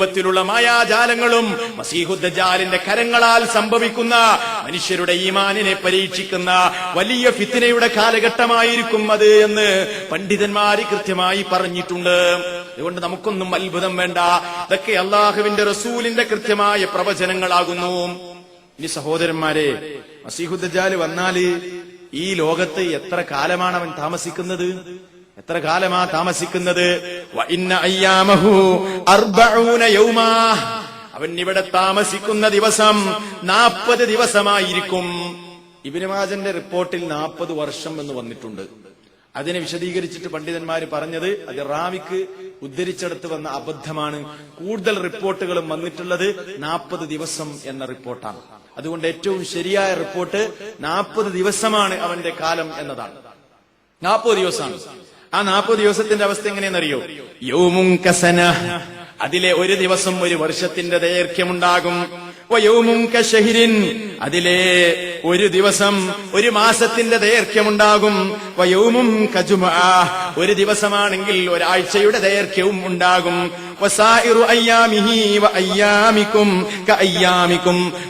രൂപത്തിലുള്ള മായാജാലങ്ങളും മസീഹുദ്ദജാലിന്റെ കരങ്ങളാൽ സംഭവിക്കുന്ന മനുഷ്യരുടെ ഈമാനിനെ പരീക്ഷിക്കുന്ന വലിയ ഫിത്തിനയുടെ കാലഘട്ടമായിരിക്കും അത് എന്ന് പണ്ഡിതന്മാര് കൃത്യമായി പറഞ്ഞിട്ടുണ്ട്. അതുകൊണ്ട് നമുക്കൊന്നും അത്ഭുതം വേണ്ട. ഇതൊക്കെ അള്ളാഹുവിന്റെ റസൂലിന്റെ കൃത്യമായ പ്രവചനങ്ങളാകുന്നു. ഇനി സഹോദരന്മാരെ മസീഹുദ്ദജാൽ വന്നാൽ ഈ ലോകത്ത് എത്ര കാലമാണ് അവൻ താമസിക്കുന്നത്? എത്ര കാലമാ താമസിക്കുന്നത്? അവൻ ഇവിടെ താമസിക്കുന്ന ദിവസം നാൽപ്പത് ദിവസമായിരിക്കും. ഇബിനുമാജന്റെ റിപ്പോർട്ടിൽ നാൽപ്പത് വർഷം എന്ന് വന്നിട്ടുണ്ട്. അതിനെ വിശദീകരിച്ചിട്ട് പണ്ഡിതന്മാർ പറഞ്ഞത് അത് റാവിക്ക് ഉദ്ധരിച്ചെടുത്ത് വന്ന അബദ്ധമാണ്. കൂടുതൽ റിപ്പോർട്ടുകളും വന്നിട്ടുള്ളത് നാൽപ്പത് ദിവസം എന്ന റിപ്പോർട്ടാണ്. അതുകൊണ്ട് ഏറ്റവും ശരിയായ റിപ്പോർട്ട് നാൽപ്പത് ദിവസമാണ് അവന്റെ കാലം എന്നതാണ്. നാൽപ്പത് ദിവസമാണ്. ആ നാൽപ്പത് ദിവസത്തിന്റെ അവസ്ഥ എങ്ങനെയെന്നറിയോ? യൗമും കസന. അതിലെ ഒരു ദിവസം ഒരു വർഷത്തിന്റെ ദൈർഘ്യമുണ്ടാകും. അതിലെ ഒരു ദിവസം ഒരു മാസത്തിന്റെ ദൈർഘ്യമുണ്ടാകും. വയൗമും കജുമ. ഒരു ദിവസമാണെങ്കിൽ ഒരാഴ്ചയുടെ ദൈർഘ്യവും ഉണ്ടാകും.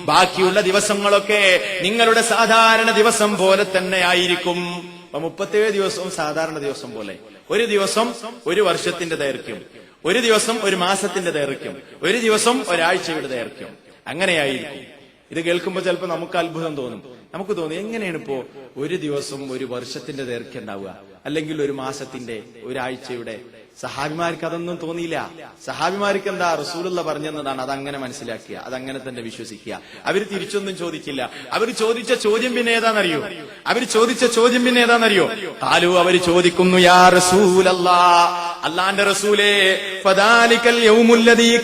ബാക്കിയുള്ള ദിവസങ്ങളൊക്കെ നിങ്ങളുടെ സാധാരണ ദിവസം പോലെ തന്നെ ആയിരിക്കും. അപ്പൊ മുപ്പത്തേഴ് ദിവസവും സാധാരണ ദിവസം പോലെ. ഒരു ദിവസം ഒരു വർഷത്തിന്റെ ദൈർഘ്യം. ഒരു ദിവസം ഒരു മാസത്തിന്റെ ദൈർഘ്യം. ഒരു ദിവസം ഒരാഴ്ചയുടെ ദൈർഘ്യം. അങ്ങനെയായിരിക്കും. ഇത് കേൾക്കുമ്പോൾ ചിലപ്പോൾ നമുക്ക് അത്ഭുതം തോന്നും. നമുക്ക് തോന്നും എങ്ങനെയാണ് ഇപ്പോ ഒരു ദിവസം ഒരു വർഷത്തിന്റെ ദൈർഘ്യം ഉണ്ടാവുക? അല്ലെങ്കിൽ ഒരു മാസത്തിന്റെ ഒരാഴ്ചയുടെ സഹാബിമാർക്ക് അതൊന്നും തോന്നിയില്ല. സഹാബിമാർക്ക് എന്താ റസൂലുള്ള പറഞ്ഞെന്നതാണ് അതങ്ങനെ മനസ്സിലാക്കിയ അതങ്ങനെ തന്നെ വിശ്വസിക്കുക. അവർ തിരിച്ചൊന്നും ചോദിച്ചില്ല. അവർ ചോദിച്ച ചോദ്യം പിന്നെ ഏതാണെന്നറിയോ അവർ ചോദിച്ച ചോദ്യം പിന്നെ ഏതാണെന്നറിയോ താലു അവർ ചോദിക്കുന്നു യാ റസൂലല്ലാ അല്ലാന്റെ റസൂലേ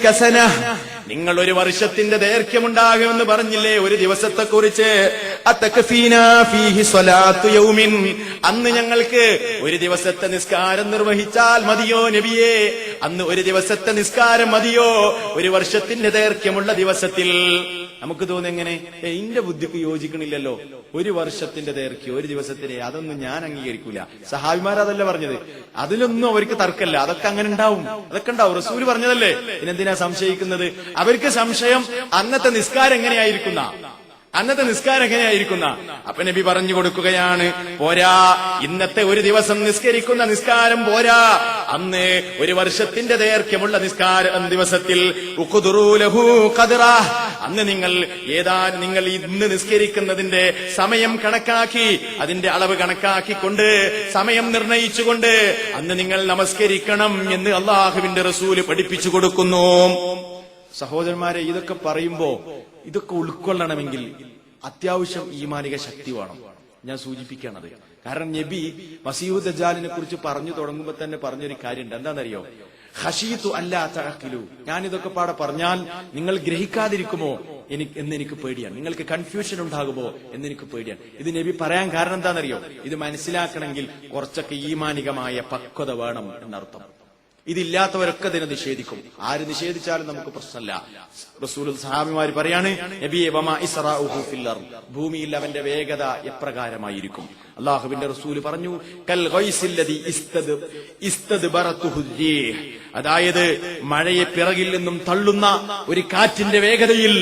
കസന. നിങ്ങൾ ഒരു വർഷത്തിന്റെ ദൈർഘ്യമുണ്ടാകുമെന്ന് പറഞ്ഞില്ലേ ഒരു ദിവസത്തെ കുറിച്ച് അന്ന് ഞങ്ങൾക്ക് ഒരു ദിവസത്തെ നിസ്കാരം നിർവഹിച്ചാൽ മതിയോ നബിയെ? അന്ന് ഒരു ദിവസത്തെ നിസ്കാരം മതിയോ? ഒരു വർഷത്തിന്റെ ദൈർഘ്യമുള്ള ദിവസത്തിൽ. നമുക്ക് തോന്നെങ്ങനെ എന്റെ ബുദ്ധിക്ക് യോജിക്കണില്ലല്ലോ. ഒരു വർഷത്തിന്റെ ദൈർഘ്യം ഒരു ദിവസത്തിന്റെ അതൊന്നും ഞാൻ അംഗീകരിക്കൂല. സഹാബിമാർ അതല്ല പറഞ്ഞത്? അതിലൊന്നും അവർക്ക് തർക്കല്ല. അതൊക്കെ അങ്ങനെ ഉണ്ടാവും. അതൊക്കെ ഉണ്ടാവും. റസൂൽ പറഞ്ഞതല്ലേ? ഇനെന്തിനാ സംശയിക്കുന്നത്? അവർക്ക് സംശയം അന്നത്തെ നിസ്കാരം എങ്ങനെയായിരിക്കുന്ന? അന്നത്തെ നിസ്കാരം എങ്ങനെയായിരിക്കുന്ന? അപ്പൊ നബി പറഞ്ഞു കൊടുക്കുകയാണ് പോരാ ഇന്നത്തെ ഒരു ദിവസം നിസ്കരിക്കുന്ന നിസ്കാരം പോരാ. അന്ന് ഒരു വർഷത്തിന്റെ ദൈർഘ്യമുള്ള നിസ്കാര ദിവസത്തിൽ. അന്ന് നിങ്ങൾ ഏതാ നിങ്ങൾ ഇന്ന് നിസ്കരിക്കുന്നതിന്റെ സമയം കണക്കാക്കി അതിന്റെ അളവ് കണക്കാക്കിക്കൊണ്ട് സമയം നിർണയിച്ചുകൊണ്ട് അന്ന് നിങ്ങൾ നമസ്കരിക്കണം എന്ന് അള്ളാഹുവിന്റെ റസൂൽ പഠിപ്പിച്ചു കൊടുക്കുന്നു. സഹോദരന്മാരെ ഇതൊക്കെ പറയുമ്പോ ഇതൊക്കെ ഉൾക്കൊള്ളണമെങ്കിൽ അത്യാവശ്യം ഈമാനിക ശക്തി വേണം. ഞാൻ സൂചിപ്പിക്കണത്. കാരണം നബി മസീഹു ദജാലിനെ കുറിച്ച് പറഞ്ഞു തുടങ്ങുമ്പോ തന്നെ പറഞ്ഞൊരു കാര്യമുണ്ട്. എന്താണെന്നറിയോ? ഹഷീത്തു അല്ലാ തഴക്കിലു ഞാൻ ഇതൊക്കെ പാടെ പറഞ്ഞാൽ നിങ്ങൾ ഗ്രഹിക്കാതിരിക്കുമോ? എനിക്ക് എന്നെനിക്ക് പേടിയാണ്. നിങ്ങൾക്ക് കൺഫ്യൂഷൻ ഉണ്ടാകുമോ? എന്ന് എനിക്ക് പേടിയാണ്. ഇത് നബി പറയാൻ കാരണം എന്താണെന്നറിയോ? ഇത് മനസ്സിലാക്കണമെങ്കിൽ കുറച്ചൊക്കെ ഈമാനികമായ പക്വത വേണം എന്നർത്ഥം. ഇതില്ലാത്തവരൊക്കെ ഇതിനെ നിഷേധിക്കും ആര് നിഷേധിച്ചാലും നമുക്ക് പ്രശ്നമല്ല റസൂൽ സഹാബിമാർ പറയാണ്. ഭൂമിയിൽ അവന്റെ വേഗത എപ്രകാരമായിരിക്കും അള്ളാഹുവിന്റെ റസൂൽ പറഞ്ഞു കൽ. അതായത് മഴയെ പിറകിൽ നിന്നും തള്ളുന്ന ഒരു കാറ്റിന്റെ വേഗതയിൽ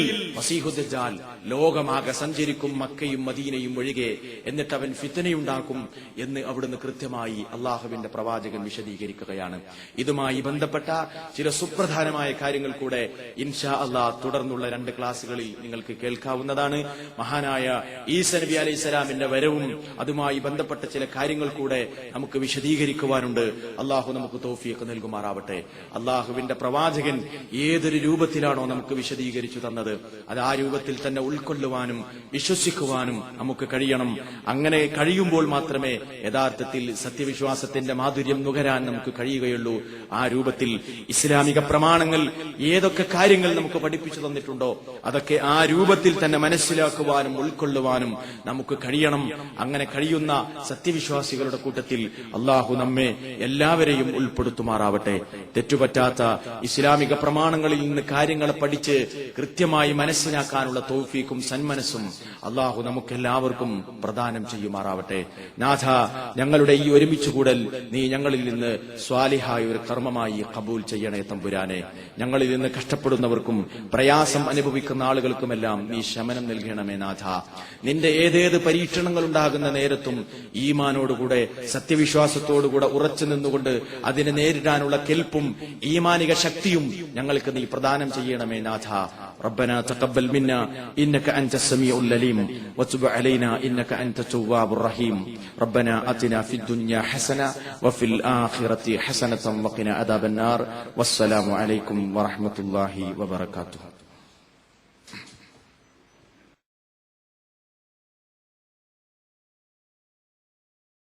ലോകമാകെ സഞ്ചരിക്കും മക്കയും മദീനയും ഒഴികെ എന്നിട്ട് അവൻ ഫിത്തനയുണ്ടാക്കും എന്ന് അവിടുന്ന് കൃത്യമായി അള്ളാഹുവിന്റെ പ്രവാചകൻ വിശദീകരിക്കുകയാണ്. ഇതുമായി ബന്ധപ്പെട്ട ചില സുപ്രധാനമായ കാര്യങ്ങൾ കൂടെ ഇൻഷാ അള്ളാഹ് തുടർന്നുള്ള രണ്ട് ക്ലാസ്സുകളിൽ നിങ്ങൾക്ക് കേൾക്കാവുന്നതാണ്. മഹാനായ ഈസ നബി അലൈഹി സ്വലാമിന്റെ വരവും അതുമായി ബന്ധപ്പെട്ട ചില കാര്യങ്ങൾ കൂടെ നമുക്ക് വിശദീകരിക്കുവാനുണ്ട്. അള്ളാഹു നമുക്ക് തോഫിയൊക്കെ നൽകുമാറാവട്ടെ. അള്ളാഹുവിന്റെ പ്രവാചകൻ ഏതൊരു രൂപത്തിലാണോ നമുക്ക് വിശദീകരിച്ചു തന്നത്? അത് ആ രൂപത്തിൽ തന്നെ ഉൾക്കൊള്ളുവാനും വിശ്വസിക്കുവാനും നമുക്ക് കഴിയണം. അങ്ങനെ കഴിയുമ്പോൾ മാത്രമേ യഥാർത്ഥത്തിൽ സത്യവിശ്വാസത്തിന്റെ മാധുര്യം നുകരാൻ നമുക്ക് കഴിയുകയുള്ളൂ. ആ രൂപത്തിൽ ഇസ്ലാമിക പ്രമാണങ്ങൾ ഏതൊക്കെ കാര്യങ്ങൾ നമുക്ക് പഠിപ്പിച്ചു തന്നിട്ടുണ്ടോ അതൊക്കെ ആ രൂപത്തിൽ തന്നെ മനസ്സിലാക്കുവാനും ഉൾക്കൊള്ളുവാനും നമുക്ക് കഴിയണം. അങ്ങനെ കഴിയുന്ന സത്യവിശ്വാസികളുടെ കൂട്ടത്തിൽ അള്ളാഹു നമ്മെ എല്ലാവരെയും ഉൾപ്പെടുത്തുമാറാവട്ടെ. തെറ്റുപറ്റാത്ത ഇസ്ലാമിക പ്രമാണങ്ങളിൽ നിന്ന് കാര്യങ്ങളെ പഠിച്ച് കൃത്യമായി മനസ്സിലാക്കാനുള്ള തോഫീക്കും സന്മനസ്സും അള്ളാഹു നമുക്കെല്ലാവർക്കും പ്രദാനം ചെയ്യുമാറാവട്ടെ. നാഥ ഞങ്ങളുടെ ഈ ഒരുമിച്ച് കൂടൽ നീ ഞങ്ങളിൽ നിന്ന് സ്വാലിഹായ ഒരു കർമ്മമായി കബൂൽ ചെയ്യണേ തമ്പുരാനെ. ഞങ്ങളിൽ നിന്ന് കഷ്ടപ്പെടുന്നവർക്കും പ്രയാസം അനുഭവിക്കുന്ന ആളുകൾക്കുമെല്ലാം നീ ശമനം നൽകണമേ നാഥ. നിന്റെ ഏതേത് പരീക്ഷണങ്ങൾ ഉണ്ടാകുന്ന നേരത്തും ഈമാനോടുകൂടെ സത്യവിശ്വാസത്തോടുകൂടെ ഉറച്ചു നിന്നുകൊണ്ട് അതിനെ നേരിടാനുള്ള കെൽപ്പും ഈമാനിക ശക്തിയും ഞങ്ങൾക്ക് നീ പ്രദാനം ചെയ്യണമേ നാഥ. ربنا تقبل منا إنك أنت السميع العليم. وتب علينا إنك أنت التواب الرحيم. ربنا أتنا في الدنيا حسنة وفي الآخرة حسنة وقنا عذاب النار. والسلام عليكم ورحمة الله وبركاته.